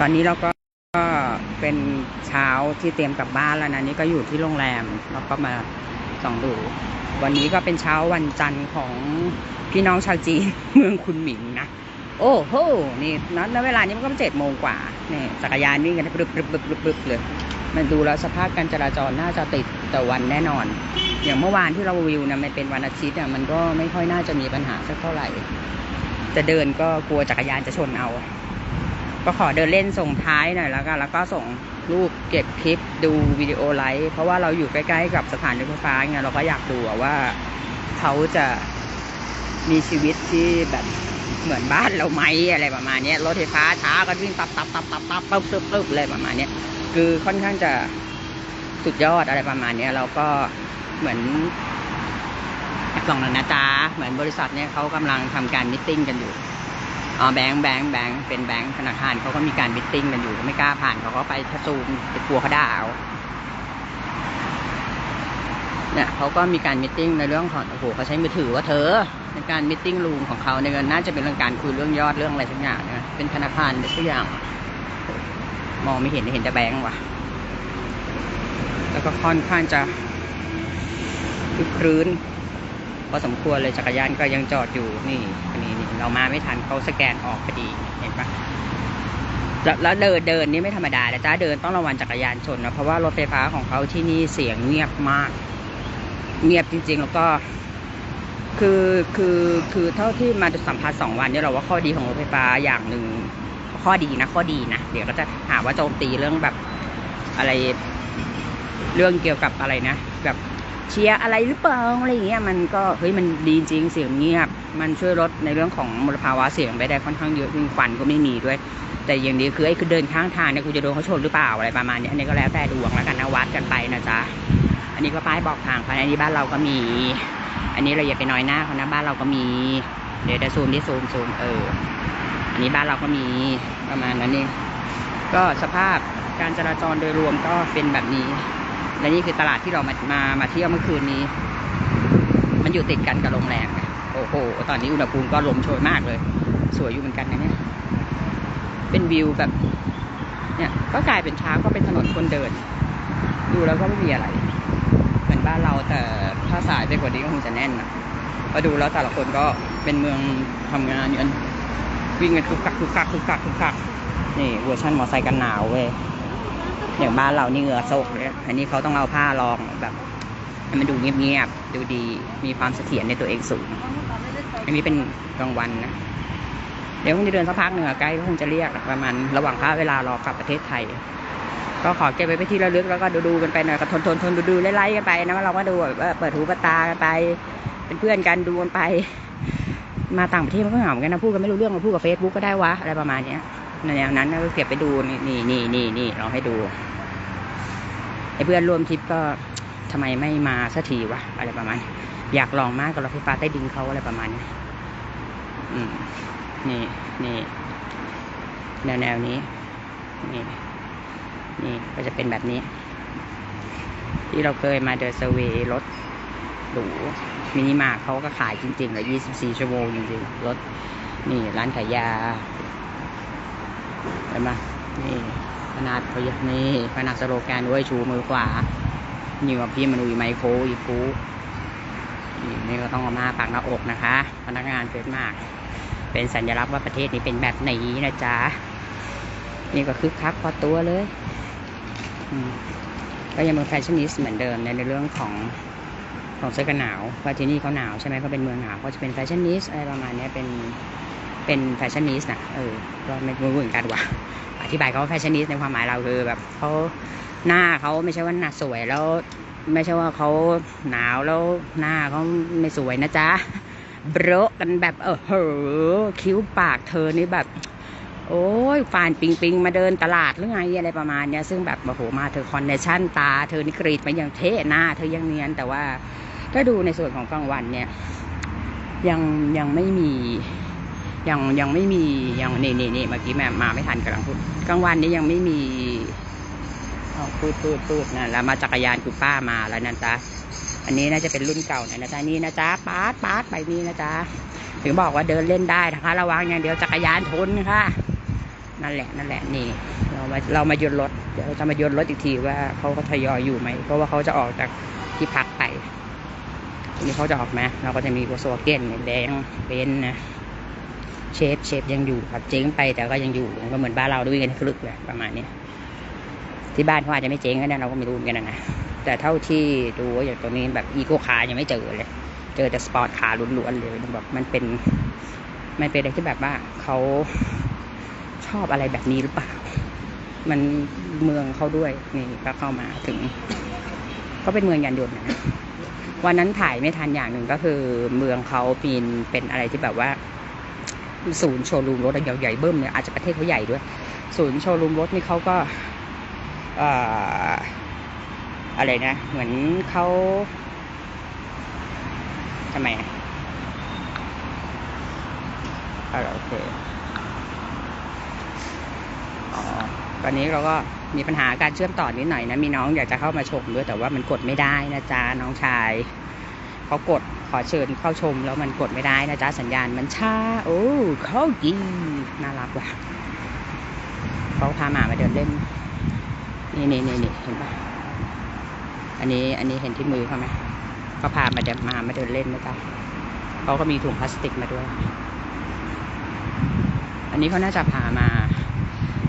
ตอนนี้เราก็ก็เป็นเช้าที่เตรียมกลับบ้านแล้วนะนี่ก็อยู่ที่โรงแรมแล้วก็มาส่องดู วันนี้ก็เป็นเช้าวันจันทร์ของพี่น้องชาวจีนเมืองคุนหมิงนะโอ้โหนี่นัณเวลานี้มันก็เจ็ดโมงกว่าเนี่ยจักรยานวิ่งกันปรึบปรึบปรึบปรึบปรึบเลยมันดูแล้วสภาพการจราจรน่าจะติดแต่วันแน่นอน อย่างเมื่อวานที่เราวิวนะมันเป็นวันอาทิตย์อะมันก็ไม่ค่อยน่าจะมีปัญหาสักเท่าไหร่จะเดินก็กลัวจักรยานจะชนเอา ก็ขอเดินเล่นส่งท้ายหน่อยแล้วกัน แล้วก็ส่งรูปเก็บคลิปดูวิดีโอไลฟ์เพราะว่าเราอยู่ใกล้ๆกับสถานรถไฟฟ้าไงเราก็อยากดูว่าเขาจะมีชีวิตที่แบบเหมือนบ้านเราไหมอะไรประมาณนี้รถไฟฟ้าช้าก็วิ่งตับตับตับตับตับปึ๊บปึ๊บปึ๊บเลยประมาณนี้คือค่อนข้างจะสุดยอดอะไรประมาณนี้เราก็เหมือนกล่องหนึ่งนะจ๊ะเหมือนบริษัทเนี้ยเขากำลังทำการมิทติ้งกันอยู่ อ๋อแบงค์แบงค์แบงค์เป็นแบงค์ธนาคารเขาก็มีการมิทติ้งกันอยู่ไม่กล้าผ่านเขาก็ไปทัซูมไปกลัวเขาด่าเอาเนี่ยเขาก็มีการมิทติ้งในเรื่องของโอ้โหเขาใช้มือถือว่าเธอในการมิทติ้งรูมของเขาในยน่าจะเป็นเรื่องการคุยเรื่องยอดเรื่องอะไรสักอย่างนะเป็นธนาคารอะไรสักอย่าง มองไม่เห็นเห็นแต่แบงค์ว่ะ แล้วก็ค่อนข้างจะคึกครื้นพอสมควรเลยจักรยานก็ยังจอดอยู่นี่ นี่นี่เรามาไม่ทันเขาสแกนออกพอดีเห็นปะแล้วแล้วเดินเดินนี่ไม่ธรรมดานะจ้าเดินต้องระวังจักรยานชนนะเพราะว่ารถไฟฟ้าของเขาที่นี่เสียงเงียบมาก เงียบจริง ๆ แล้วก็ คือคือคือเท่าที่มาสัมผัสสองวันเนี่ยเราว่าข้อดีของรถไฟฟ้าอย่างหนึ่งข้อดีนะข้อดีนะเดี๋ยวก็จะหาว่าโจมตีเรื่องแบบอะไร เรื่องเกี่ยวกับอะไรนะแบบ เชียร์อะไรหรือเปล่าอะไรอย่างเงี้ยมันก็เฮ้ยมันดีจริงเสียงเงียบ มันช่วยลดในเรื่องของมลภาวะเสียงไปได้ค่อนข้างเยอะยิ่งควันก็ไม่มีด้วย แต่อย่างนี้คือไอ้คือเดินข้างทางเนี่ยกูจะโดนเขาชนหรือเปล่าอะไรประมาณนี้อันนี้ก็แล้วแต่ดวงแล้วกันนะวัดกันไปนะจ๊ะอันนี้ก็ป้ายบอกทางภายในนี้บ้านเราก็มี อันนี้เราอย่าไปน้อยหน้าเขานะบ้านเราก็มี เดี๋ยวจะซูมที่ซูมซูมเอออันนี้บ้านเราก็มีประมาณนั้นเองก็สภาพการจราจรโดยรวมก็เป็นแบบนี้ และนี่คือตลาดที่เรามามามาเที่ยวเมื่อคืนนี้ มันอยู่ติดกันกับโรงแรมโอ้โห ตอนนี้อุณหภูมิก็ลมโชยมากเลย สวยอยู่เหมือนกันนะเนี่ย เป็นวิวแบบเนี่ย ก็กลายเป็นเช้าก็เป็นถนนคนเดิน ดูแล้วก็ไม่มีอะไร เหมือนบ้านเราแต่ถ้าสายไปกว่านี้ก็คงจะแน่นนะพอดูแล้วแต่ละคนก็เป็นเมืองทำงานกันวิ่งกันคึกคักคึกคักคึกคักคึกคักนี่เวอร์ชันมอไซค์กันหนาวเว้ย อย่างบ้านเรานี่เหงื่อโซกเลยอันนี้เขาต้องเอาผ้ารองแบบให้มันดูเงียบๆ ดูดี มีความเสถียรในตัวเองสูง อันนี้เป็นกลางวันนะ เดี๋ยวคงจะเดินสักพักหนึ่งใกล้ก็คงจะเรียกประมาณระหว่างค่าเวลารอกลับประเทศไทย ก็ขอเก็บไว้ไปที่ระลึกแล้วก็ดูดูกันไปหน่อยก็ทนทนทนดูดูไล่ๆกันไปนะว่าเราก็ดูแบบเปิดหูเปิดตากันไป เป็นเพื่อนกันดูกันไป มาต่างประเทศมันก็เหงาเหมือนกันนะพูดกันไม่รู้เรื่องมาพูดกับเฟซบุ๊กก็ได้วะอะไรประมาณเนี้ย แนวนั้นก็เก็บไปดูนี่นี่นี่นี่นี่เราให้ดูไอ้เพื่อนร่วมทริปก็ทำไมไม่มาสักทีวะอะไรประมาณ อยากลองมากกับรถไฟฟ้าใต้ดินเขาอะไรประมาณนี้อืมนี่นี่แนวแนวนี้ นี่ นี่ก็จะเป็นแบบนี้ ที่เราเคยมาเดินเซเวยรถหรูมินิมาร์เขาก็ขายจริงๆเลย24 ชั่วโมงจริงๆ รถ นี่ร้านขายยา เห็นไหมนี่ขนาดเขาอยนี่ขนาดสโลแกนด้วยชูมือขวานี่ว่าพี่มันอุยไมโครอีกูนี่นี่ก็ต้องเอามาปักหน้าอกนะคะ พนักงานเฟสมาก เป็นสัญลักษณ์ว่าประเทศนี้เป็นแบบนี้นะจ๊ะ นี่ก็คึกคักพอตัวเลย ก็ยังเป็นแฟชั่นนิสเหมือนเดิมในเรื่องของของเสื้อกันหนาวเพราะที่นี่เขาหนาวใช่ไหมเขาเป็นเมืองหนาวก็จะเป็นแฟชั่นนิสอะไรประมาณนี้เป็น เป็นแฟชั่นนิสต์นะเออก็ไม่รู้เหมือนกันว่ะอธิบายเขาว่าแฟชั่นนิสต์ในความหมายเราคือแบบเขาหน้าเขาไม่ใช่ว่าหน้าสวยแล้ว ไม่ใช่ว่าเขาหนาวแล้วหน้าเขาไม่สวยนะจ๊ะเบรอะกันแบบเออเหอคิ้วปากเธอนี่แบบ โอ้ยฟานปิงปิงมาเดินตลาดหรือไงอะไรประมาณเนี้ย ซึ่งแบบโอ้โหมาเธอคอนเนชั่นตา เธอนี่กรีดมาอย่างเท่หน้า เธอยังเนียน แต่ว่าถ้าดูในส่วนของกลางวันเนี่ย ยังยังไม่มี ยังยังไม่มียังนี่นี่นี่เมื่อกี้แม่มาไม่ทันกำลังพูดกลางวันนี้ยังไม่มีพูดพูดพูดนะแล้วมาจักรยานคุณป้ามาแล้วนะจ๊ะอันนี้น่าจะเป็นรุ่นเก่าหน่อยนะจ๊ะนี่นะจ๊ะปาดปาดไปนี่นะจ๊ะถึงบอกว่าเดินเล่นได้นะคะ ระวังอย่างเดียวจักรยานทนค่ะนั่นแหละนั่นแหละนี่ เรามาเรามายุดรถเดี๋ยวเราจะมายุดรถอีกทีว่าเขาก็ทยอยอยู่ไหมเพราะว่าเขาจะออกจากที่พักไปทีนี้เขาจะออกไหมเราก็จะมีโวสวเกนแดงเป็นนะ เชฟเชฟยังอยู่ครับเจ๊งไปแต่ก็ยังอยู่ก็เหมือนบ้านเราด้วยกันคลึกแหละประมาณนี้ที่บ้านเขาอาจจะไม่เจ๊งก็ได้เราก็ไม่รู้เหมือนกันนะแต่เท่าที่ดูอย่างตัวนี้แบบอีโกคาร์ยังไม่เจอเลย เจอแต่สปอร์ตคาร์ล้วนๆเลยแบบมันเป็นมันเป็นอะไรที่แบบว่าเขาชอบอะไรแบบนี้หรือเปล่า มันเมืองเขาด้วยนี่ก็เข้ามาถึง ก็เป็นเมืองยานยนต์นะวันนั้นถ่ายไม่ทันอย่างหนึ่งก็คือเมืองเขาปีนเป็นอะไรที่แบบว่า ศูนย์โชว์รูมรถใหญ่ๆเบิ้มเนี่ยอาจจะประเทศเขาใหญ่ด้วย ศูนย์โชว์รูมรถนี่เขาก็อ่ออะไรนะ เหมือนเขาทำไมอะอ่าโอเคอ๋อตอนนี้เราก็มีปัญหาการเชื่อมต่อนิดหน่อยนะ มีน้องอยากจะเข้ามาชมด้วยแต่ว่ามันกดไม่ได้นะจ๊ะน้องชายเขากด อเชิญเข้าชมแล้วมันกดไม่ได้นะจ๊ะสัญญาณมันช้า โอ้เขาดีน่ารักว่ะเขาพาหมามาเดินเล่น นี่นี่นี่นี่เห็นปะอันนี้อันนี้เห็นที่มือเขาไหมเขาพามาเดินมามาเดินเล่นนะจ๊ะเขาก็มีถุงพลาสติกมาด้วย อันนี้เขาน่าจะพามา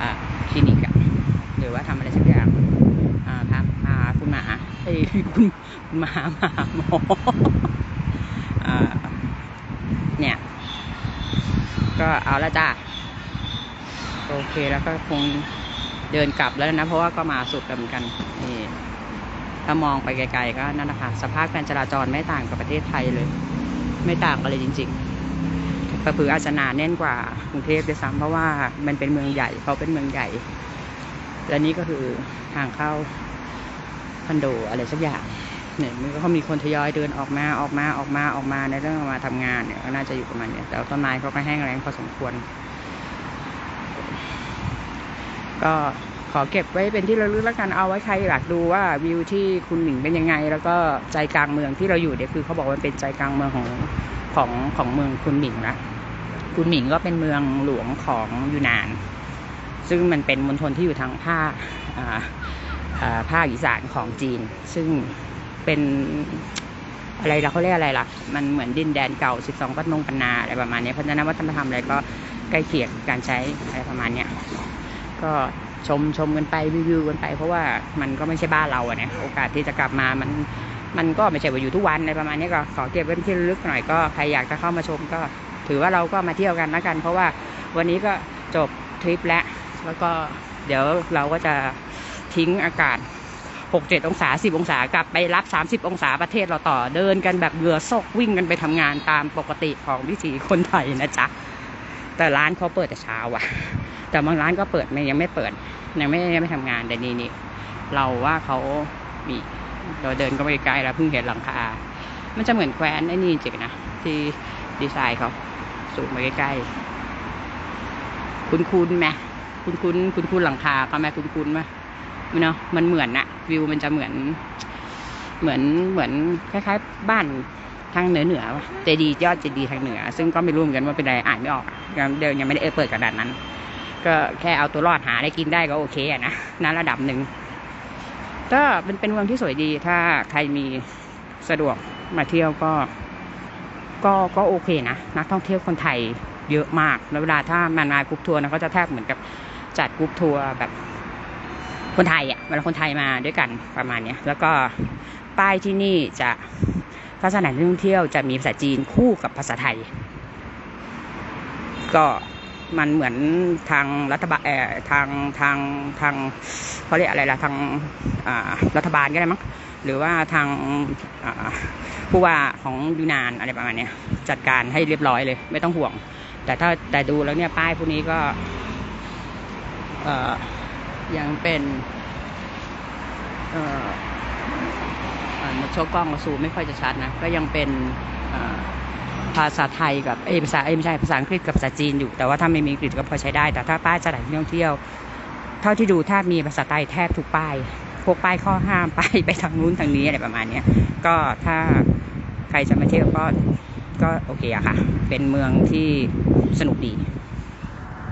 อ่าคลินิกอะหรือว่าทำอะไรสักอย่างอ่าพาพาคุณหมาเอ้คุณคุณหมามาหมอ เนี่ย ก็เอาละจ้าโอเคแล้วก็คงเดินกลับแล้วนะ เพราะว่าก็มาสุดเหมือนกันนี่ถ้ามองไปไกลๆก็นั่นนะคะสภาพการจราจรไม่ต่างกับประเทศไทยเลย ไม่ต่างกันเลยจริงๆประพืออาจจะหนาแน่นกว่ากรุงเทพด้วยซ้ำเพราะว่ามันเป็นเมืองใหญ่เขาเป็นเมืองใหญ่ และนี่ก็คือทางเข้าคอนโดอะไรสักอย่าง เนี่ยมันก็มีคนทยอยเดินออกมาออกมาออกมาออกมาในเรื่องมาทำงานเนี่ยก็น่าจะอยู่ประมาณเนี้ยแต่ว่าต้นไม้เขาก็แห้งแรงพอสมควร ก็ขอเก็บไว้เป็นที่ระลึกแล้วกันเอาไว้ใครอยากดูว่าวิวที่คุณหมิงเป็นยังไง แล้วก็ใจกลางเมืองที่เราอยู่เนี่ยคือเขาบอกว่าเป็นใจกลางเมืองของของของเมืองคุณหมิงนะคุณหมิงก็เป็นเมืองหลวงของยูนาน ซึ่งมันเป็นมณฑลที่อยู่ทางภาคอ่าอ่าภาคอีสานของจีน ซึ่ง เป็นอะไรเราเขาเรียกอะไรล่ะ มันเหมือนดินแดนเก่า 12ปันนงปันนาอะไรประมาณนี้เพราะฉะนั้นวัฒนธรรมอะไรก็ใกล้เคียงการใช้อะไรประมาณเนี้ยก็ชมชมกันไปรีวิวกันไป เพราะว่ามันก็ไม่ใช่บ้านเราอะเนี่ยโอกาสที่จะกลับมามันมันก็ไม่ใช่ว่าอยู่ทุกวันอะไรประมาณนี้ก็ขอเก็บไว้เป็นที่ลึกหน่อยก็ใครอยากจะเข้ามาชมก็ ถือว่าเราก็มาเที่ยวกันแล้วกัน เพราะว่าวันนี้ก็จบทริปแล้วแล้วก็เดี๋ยวเราก็จะทิ้งอากาศ 6 7 องศา 10 องศากลับไปรับ 30 องศาประเทศเราต่อเดินกันแบบเหงื่อซกวิ่งกันไปทำงานตามปกติของวิถีคนไทยนะจ๊ะ แต่ร้านเขาเปิดแต่เช้าอะแต่บางร้านก็เปิดไม่ยังไม่เปิดยังไม่ยังไม่ทำงานแต่นี่นี่เราว่าเขามีเราเดินก็ไปไกลแล้วเพิ่งเห็นหลังคา มันจะเหมือนแคว้นไอ้นี่จริงนะที่ดีไซน์เขาสูงไปใกล้ๆ คุ้นๆไหมคุ้นคุ้นคุ้นๆหลังคาเขาไหมคุ้นคุ้นๆไหม เนาะมันเหมือนอะวิวมันจะเหมือน เหมือนเหมือนคล้ายๆ บ้านทางเหนือเหนือเจดีย์ยอดเจดีย์ทางเหนือ ซึ่งก็ไม่รู้เหมือนกันว่าเป็นอะไรอ่านไม่ออกยังเดี๋ยวยังไม่ได้เออเปิดกระดานนั้น ก็แค่เอาตัวรอดหาได้กินได้ก็โอเคอะนะนั้นระดับหนึ่งก็เป็นเป็นเมืองที่สวยดี ถ้าใครมีสะดวกมาเที่ยวก็ ก็ก็โอเคนะนักท่องเที่ยวคนไทยเยอะมากแล้วเวลาถ้ามันมากรุ๊ปทัวร์นะเขาจะแทบเหมือนกับจัดกรุ๊ปทัวร์แบบ คนไทยอะเวลาคนไทยมาด้วยกันประมาณเนี้ยแล้วก็ป้ายที่นี่จะลักษณะท่องเที่ยวจะมีภาษาจีนคู่กับภาษาไทย ก็มันเหมือนทางรัฐบาลเอ่อทางทางทางเขาเรียกอะไรล่ะทางรัฐบาลก็ได้มั้งหรือว่าทางผู้ว่าของยูนานอะไรประมาณเนี้ยจัดการให้เรียบร้อยเลย ไม่ต้องห่วง แต่ถ้าแต่ดูแล้วเนี่ยป้ายพวกนี้ก็ ยังเป็นเอ่อโชว์กล้องกระสูไม่ค่อยจะชัดนะ ก็ยังเป็นภาษาไทยกับเอภาษาเอไม่ใช่ภาษาอังกฤษกับภาษาจีนอยู่ แต่ว่าถ้าไม่มีอังกฤษก็พอใช้ได้ แต่ถ้าป้ายสถานที่ท่องเที่ยว เท่าที่ดูถ้ามีภาษาไทยแทบทุกป้าย พวกป้ายข้อห้ามป้ายไปทางนู้นทางนี้อะไรประมาณเนี้ยก็ถ้าใครจะมาเที่ยวก็ก็โอเคอะค่ะ เป็นเมืองที่สนุกดี